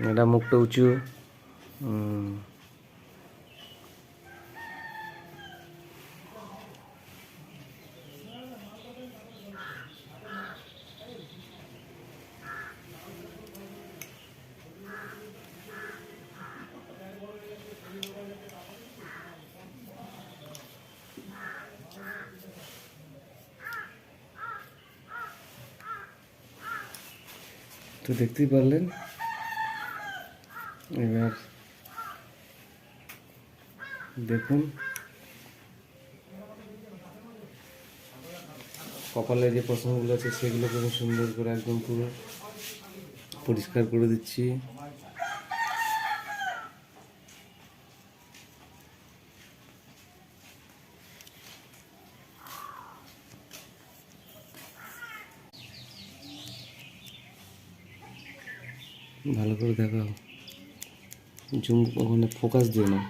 এটা মুখটা উঁচু হুম। তো দেখতেই পারলেন এবার দেখুন। কপালে যে পশমগুলো আছে সেগুলো খুব সুন্দর করে একদম পুরো পরিষ্কার করে দিচ্ছি ভালো করে দেখাও জুম ওখানে ফোকাস দিও না।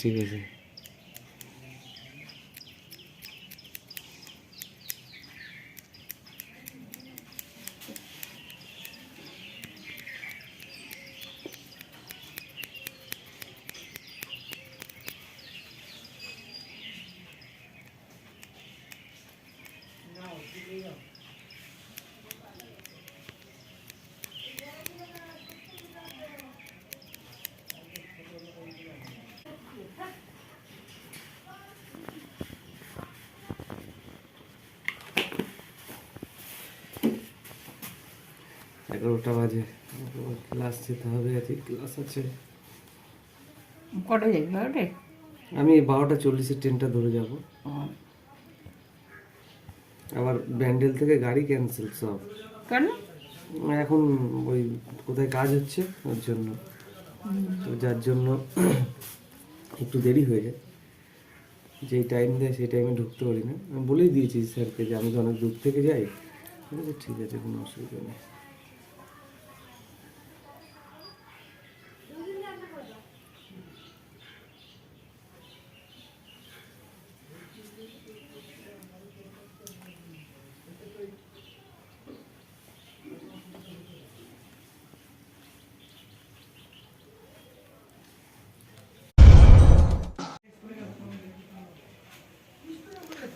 ঠিক আছে। এগারোটা বাজে। ক্লাস যেতে হবে আজকে ক্লাস আছে। কটা যাবি বারোটায়? আমি বারোটা চল্লিশের ট্রেনটা ধরে যাব। আবার ব্যান্ডেল থেকে গাড়ি ক্যান্সেল সব। কেন? এখন ওই কোথায় কাজ হচ্ছে ওর জন্য। তো যার জন্য একটু দেরি হয়ে যায়। যেই টাইম দেয় সেই টাইমে ঢুকতে পারি না। আমি বলেই দিয়েছি স্যারকে যে আমি তো অনেক দূর থেকে যাই। ঠিক আছে কোনো অসুবিধা নেই।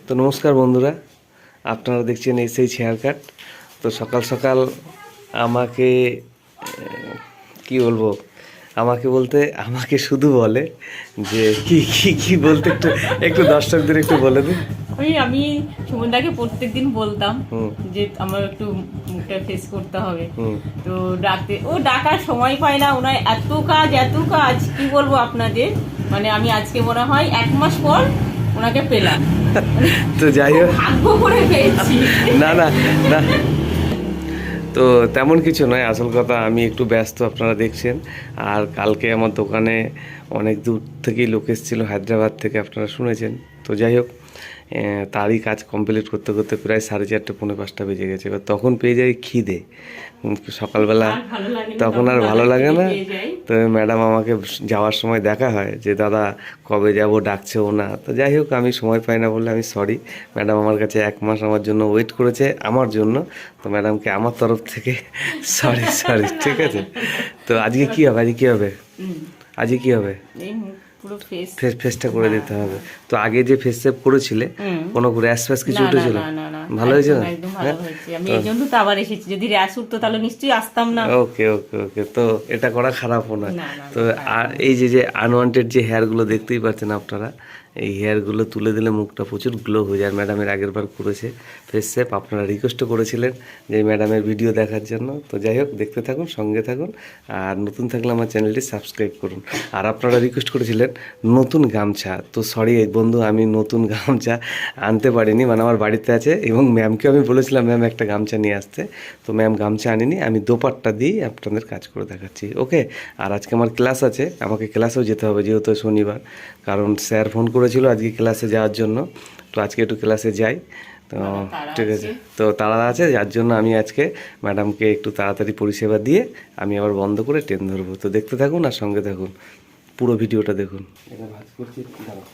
তো নমস্কার বন্ধুরা আপনারা দেখছেন এসএইচ হেয়ার কাট তো সকাল সকাল আমাকে কি বলব আমাকে বলতে আমাকে শুধু বলে যে কি কি কি বলতে একটু একটু দর্শকদের একটু বলে দিন। ওই আমি সুমনদাকে প্রত্যেক দিন বলতাম। যে আমার একটু মুখটা ফেস করতে হবে। তো ডাকতে ও ডাকার সময় পায় না ওনার এত কাজ এত কাজ কি বলব আপনাদের? মানে আমি আজকে মনে হয় এক মাস পর ওনাকে পেলাম। তো যাই হোক। না না না। তো তেমন কিছু নয় আসল কথা আমি একটু ব্যস্ত আপনারা দেখছেন। আর কালকে আমার দোকানে অনেক দূর থেকেই লোক এসেছিল হায়দ্রাবাদ থেকে আপনারা শুনেছেন। তো যাই হোক তারই কাজ কমপ্লিট করতে করতে প্রায় সাড়ে চারটে পৌনে পাঁচটা বেজে গেছে। এবার তখন পেয়ে যাই খিদে। সকালবেলা তখন আর ভালো লাগে না। তো ম্যাডাম আমাকে যাওয়ার সময় দেখা হয় যে দাদা কবে যাব? ডাকছেও না। তো যাই হোক আমি সময় পাই না বলে আমি সরি ম্যাডাম আমার কাছে এক মাস আমার জন্য ওয়েট করেছে আমার জন্য। তো ম্যাডামকে আমার তরফ থেকে সরি সরি ঠিক আছে? তো আজকে কি হবে? আজকে কি হবে? আজকে কি হবে? পুরো ফেস ফেস ফেসটা করে দিতে হবে। তো আগে যে ফেস সেভ করেছিলে কোনো র্যাশ ফ্যাশ কিছু উঠেছিল ভালো হয়েছে না? একদম ভালো হয়েছে। আমি এই জন্য তো আবার এসেছি। যদি র্যাশ উঠতো তাহলে নিশ্চয়ই আসতাম না। ওকে ওকে ওকে তো এটা করা খারাপও না, না, তো আর এই যে যে আনওয়ান্টেড যে হেয়ারগুলো দেখতেই পাচ্ছেন আপনারা এই হেয়ারগুলো তুলে দিলে মুখটা প্রচুর গ্লো হয়ে যায়। ম্যাডামের আগের বার করেছে ফেস সেপ আপনারা রিকোয়েস্টও করেছিলেন যে ম্যাডামের ভিডিও দেখার জন্য। তো যাই হোক, দেখতে থাকুন, সঙ্গে থাকুন, আর নতুন থাকলে আমার চ্যানেলটি সাবস্ক্রাইব করুন। আর আপনারা রিকোয়েস্ট করেছিলেন নতুন গামছা। তো সরি বন্ধু, আমি নতুন গামছা আনতে পারিনি। মানে আমার বাড়িতে আছে এবং ম্যামকে আমি বলেছিলাম ম্যাম একটা গামছা নিয়ে আসতে। তো ম্যাম গামছা আনিনি। আমি দোপাট্টা দিয়েই আপনাদের কাজ করে দেখাচ্ছি। ওকে আর আজকে আমার ক্লাস আছে। আমাকে ক্লাসেও যেতে হবে যেহেতু শনিবার। কারণ স্যার ফোন করেছিল আজকে ক্লাসে যাওয়ার জন্য। তো আজকে একটু ক্লাসে যাই। তো ঠিক আছে। তো তাড়া আছে যার জন্য আমি আজকে ম্যাডামকে একটু তাড়াতাড়ি পরিষেবা দিয়ে আমি আবার বন্ধ করে ট্রেন ধরবো। তো দেখতে থাকুন আর সঙ্গে থাকুন। পুরো ভিডিওটা দেখুন। ভাজ করছি দাঁড়াও।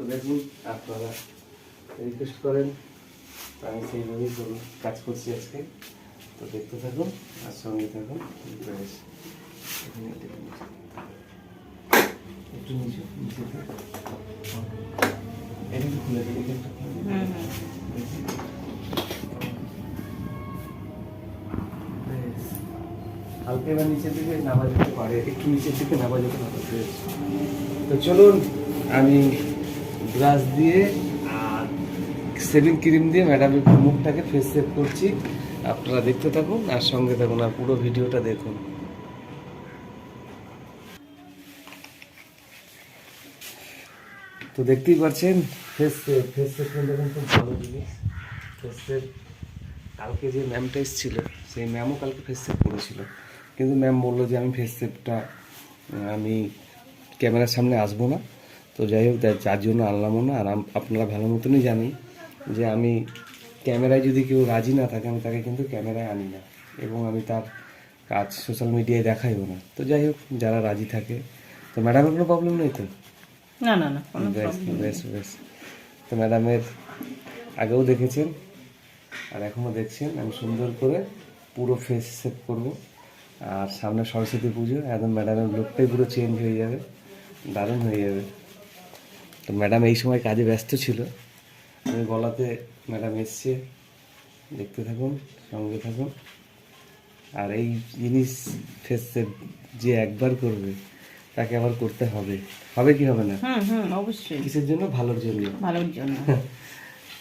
দূরে আমার বাবা হুম। করেন আমি সেইভাবেই করুন কাজ করছি আজকে তো দেখতে থাকুন আর সঙ্গে থাকুন বেশ এখানে একটু নিচে নিচে এটা একটু খুলে দিই এটা। হালকা এবার নিচের দিকে নামা যেতে পারে একটু নিচের দিকে নামা যেতে পারে। তো চলুন আমি ব্রাশ দিয়ে আর সেভিং ক্রিম দিয়ে ম্যাডামের মুখটাকে ফেস সেভ করছি। আপনারা দেখতে থাকুন আর সঙ্গে থাকুন আর পুরো ভিডিওটা দেখুন। তো দেখতেই পাচ্ছেন ফেস সেভ ফেস সেভ কিন্তু খুব ভালো জিনিস। ফেস সেভ কালকে যে ম্যামটা এসেছিল, সেই ম্যামও কালকে ফেস সেভ করেছিল। কিন্তু ম্যাম বলল যে আমি ফেস সেভটা আমি ক্যামেরার সামনে আসব না। তো যাই হোক যার জন্য আনলামও না আর আপনারা ভালো মতনই জানি যে আমি ক্যামেরায় যদি কেউ রাজি না থাকে আমি তাকে কিন্তু ক্যামেরায় আনি না এবং আমি তার কাজ সোশ্যাল মিডিয়ায় দেখাইও না। তো যাই হোক যারা রাজি থাকে তো ম্যাডামের কোনো প্রবলেম নেই তো? না না না বেশ বেশ বেশ। তো ম্যাডামের আগেও দেখেছেন আর এখনও দেখছেন। আমি সুন্দর করে পুরো ফেস সেভ করব। আর সামনে সরস্বতী পুজো একদম ম্যাডামের লুকটাই পুরো চেঞ্জ হয়ে যাবে দারুণ হয়ে যাবে। তো ম্যাডাম এই সময় কাজে ব্যস্ত ছিল। আমি গলাতে ম্যাডাম এসছে। দেখতে থাকুন সঙ্গে থাকুন। আর এই জিনিস ফেসে যে একবার করবে তাকে আবার করতে হবে। হবে কি হবে না? হুম হুম অবশ্যই। কিসের জন্য? ভালোর জন্য। ভালোর জন্য।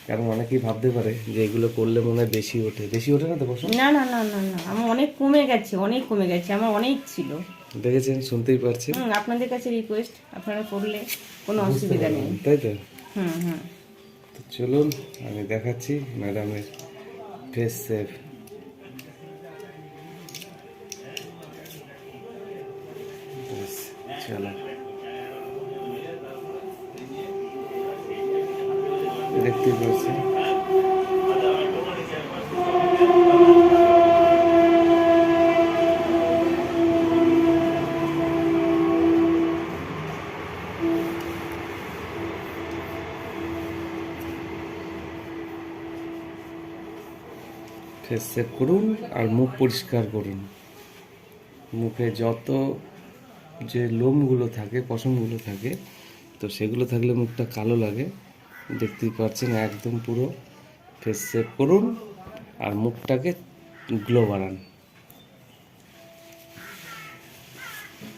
কারণ অনেকেই ভাবতে পারে যে এগুলো করলে মনে হয় বেশি ওঠে। বেশি ওঠে না তো বসো না না না না না। আমার অনেক কমে গেছে অনেক কমে গেছে। আমার অনেক ছিল। দেখেছেন শুনতেই পারছেন। হুম আপনাদের কাছে রিকোয়েস্ট আপনারা করলে কোনো অসুবিধা নেই। তাই তো? হুম হুম। তো চলুন আমি দেখাচ্ছি ম্যাডামের ফেস সেভ চলো। দেখতেই পাচ্ছি করুন আর মুখ পরিষ্কার করুন। মুখে যত যে লোমগুলো থাকে, পশমগুলো থাকে, তো সেগুলো থাকলে মুখটা কালো লাগে। দেখতেই পাচ্ছেন, একদম পুরো ফেস সেভ করুন আর মুখটাকে গ্লো বাড়ান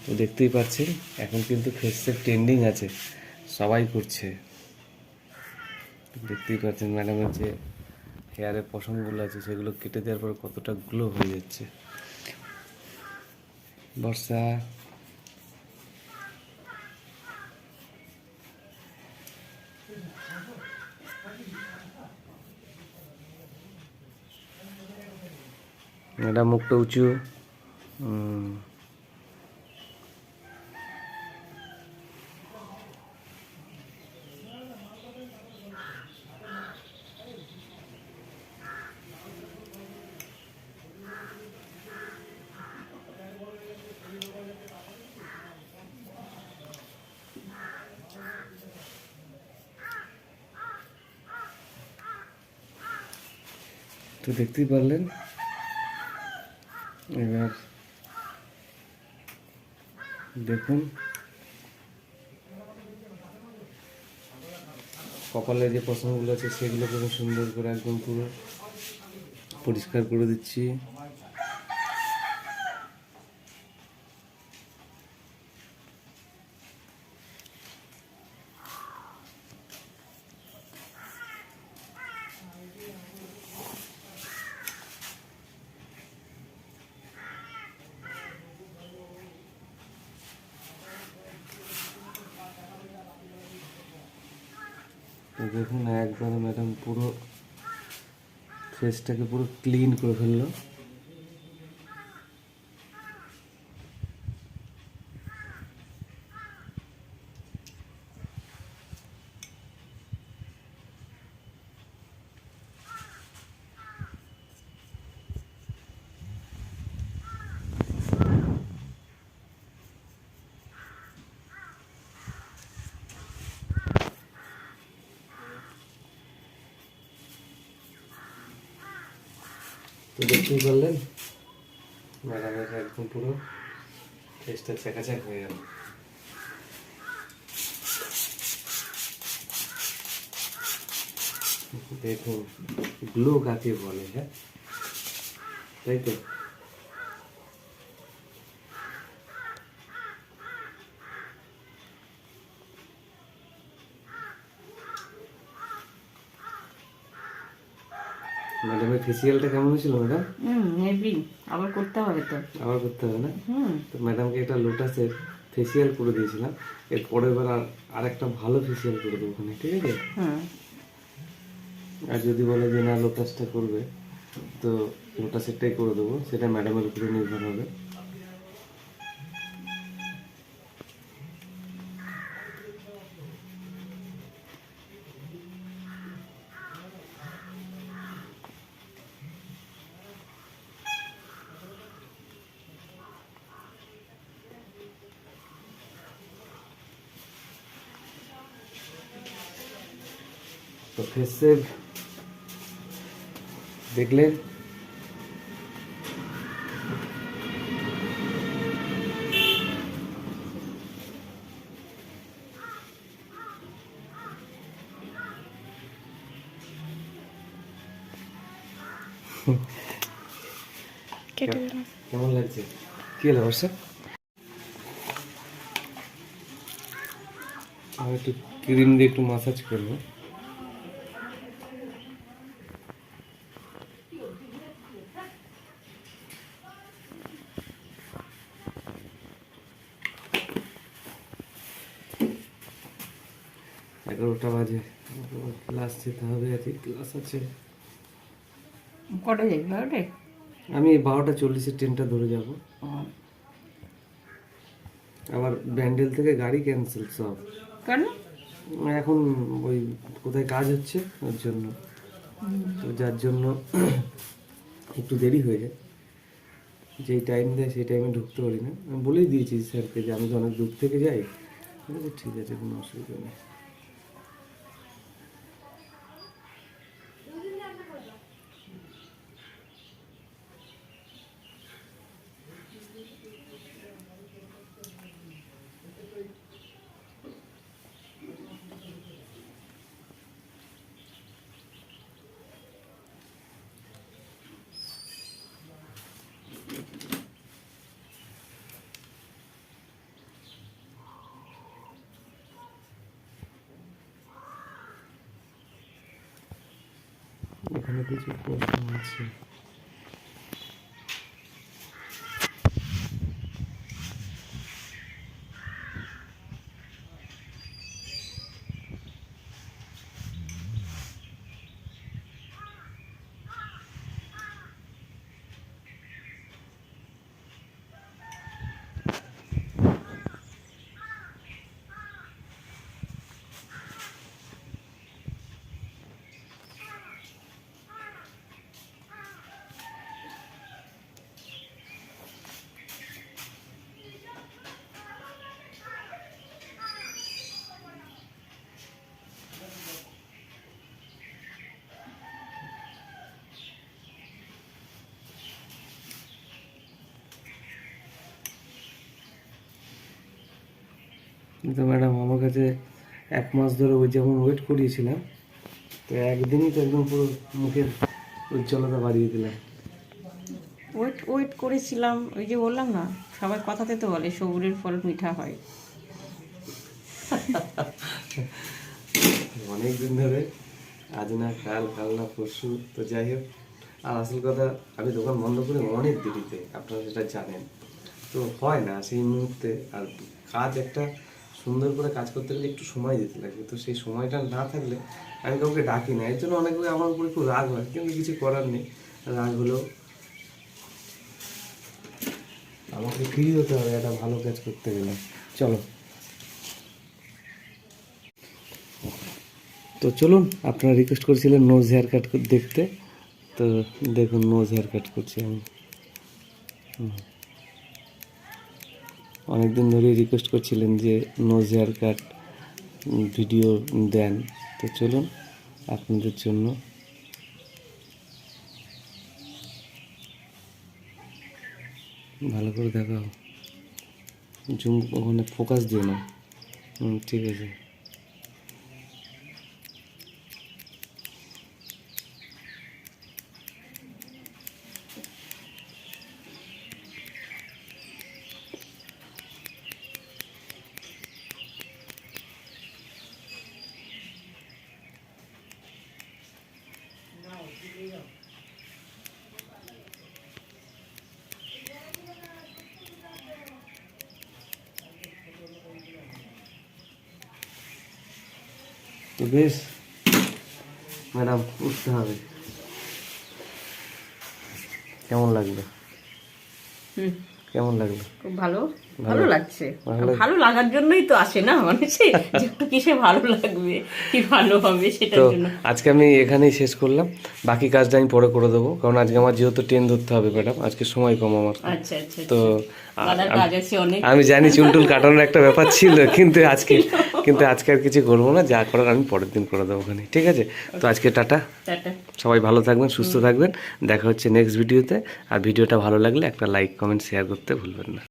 তো দেখতেই পাচ্ছেন, এখন কিন্তু ফেস সেভ ট্রেন্ডিং আছে, সবাই করছে। দেখতেই পাচ্ছেন ম্যাডামের যে হেয়ারের পশমগুলো আছে, সেগুলো কেটে দেওয়ার পর কতটা গ্লো হয়ে যাচ্ছে। বর্ষা ম্যাডাম মুখটা উঁচু হুম। তো দেখতেই পারলেন এবার দেখুন কপালে যে পশমগুলো আছে সেগুলোকে সুন্দর করে একদম পুরো পরিষ্কার করে দিচ্ছি তো দেখুন একবারে ম্যাডাম পুরো ফেসটাকে পুরো ক্লিন করে ফেলল। দেখতেই পারলেন। ম্যাডামের একদম পুরো টেস্টটা চেকাচাক হয়ে গেল। দেখুন গ্লো কাকে বলে হ্যাঁ? তাই তো ম্যাডামের ফেসিয়ালটা কেমন হয়েছিল ম্যাডাম হুম হেভি আবার করতে হবে তো। আবার করতে হবে না? হুম। তো ম্যাডামকে একটা লোটাসের ফেসিয়াল করে দিয়েছিলাম। এর পরের বার আর একটা ভালো ফেসিয়াল করে দেবো ওখানে ঠিক আছে? হ্যাঁ আর যদি বলে যে না লোটাসটা করবে তো লোটাসেরটাই করে দেবো। সেটা ম্যাডামের উপরে নির্ভর হবে। তো ফেসের দেখলেন কেমন লাগছে? কি হলো আমি একটু ক্রিম দিয়ে একটু মাসাজ করব এগারোটা বাজে ক্লাস যেতে হবে আজকে ক্লাস আছে। কটা যাবি বারোটায়? আমি বারোটা চল্লিশের ট্রেনটা ধরে যাব। আবার ব্যান্ডেল থেকে গাড়ি ক্যান্সেল সব। কেন? এখন ওই কোথায় কাজ হচ্ছে ওর জন্য। তো যার জন্য একটু দেরি হয়ে যায়। যেই টাইম দেয় সেই টাইমে ঢুকতে পারি না। আমি বলেই দিয়েছি স্যারকে যে আমি তো অনেক দূর থেকে যাই। ঠিক আছে কোনো অসুবিধা নেই। এখানে কিছু প্রশ্ন আছে কিন্তু ম্যাডাম আমার কাছে এক মাস ধরে ওই যেমন ওয়েট করিয়েছিলাম তো একদিনই তো একদম পুরো মুখের উজ্জ্বলতা বাড়িয়ে দিলাম। ওয়েট ওয়েট করেছিলাম ওই যে বললাম না সবাই কথাতে তো বলে সবুরের ফল মিঠা হয়। অনেক দিন ধরে আজ না কাল কাল না পরশু তো যাই হোক আর আসল কথা আমি দোকান বন্ধ করে অনেক দেরিতে আপনারা সেটা জানেন। তো হয় না সেই মুহূর্তে আর কাজ একটা সুন্দর করে কাজ করতে গেলে একটু সময় দিতে লাগে। তো সেই সময়টা না থাকলে আমি কাউকে ডাকি না। এর জন্য অনেক আমার উপরে একটু রাগ হয়, কিন্তু কিছু করার নেই। রাগ হলেও আমাকে ফ্রি হতে হবে একটা ভালো কাজ করতে গেলে। চলো। তো চলুন, আপনারা রিকোয়েস্ট করেছিলেন নোজ হেয়ার কাট দেখতে। তো দেখুন নোজ হেয়ার কাট করছি আমি। হুম। অনেক দিন ধরেই রিকোয়েস্ট করছিলেন যে নোজ হেয়ার কাট ভিডিও দেন। তো চলুন, আপনাদের জন্য। ভালো করে দেখাও। জুম ওখানে ফোকাস দিও না। ঠিক আছে। তো বেশ ম্যাডাম উঠতে হবে। কেমন লাগল? কেমন লাগল? খুব ভালো। ভালো লাগছে। ভালো লাগার জন্যই তো আসে না মানুষে একটু কিসে ভালো লাগবে কি ভালো হবে সেটার তো জন্য। আজকে আমি এখানেই শেষ করলাম। বাকি কাজটা আমি পরে করে দেবো কারণ আজকে আমার যেহেতু ট্রেন ধরতে হবে ম্যাডাম আজকে সময় কম আমার। আচ্ছা আচ্ছা তো আচ্ছা। আমি জানি চুলটুল কাটানোর একটা ব্যাপার ছিল কিন্তু আজকে কিন্তু আজকে আর কিছু করব না যা করার আমি পরের দিন করে দেবো ওখানে ঠিক আছে? তো আজকে টাটা। টাটা। সবাই ভালো থাকবেন সুস্থ থাকবেন দেখা হচ্ছে নেক্সট ভিডিওতে আর ভিডিওটা ভালো লাগলে একটা লাইক কমেন্ট শেয়ার করতে ভুলবেন না।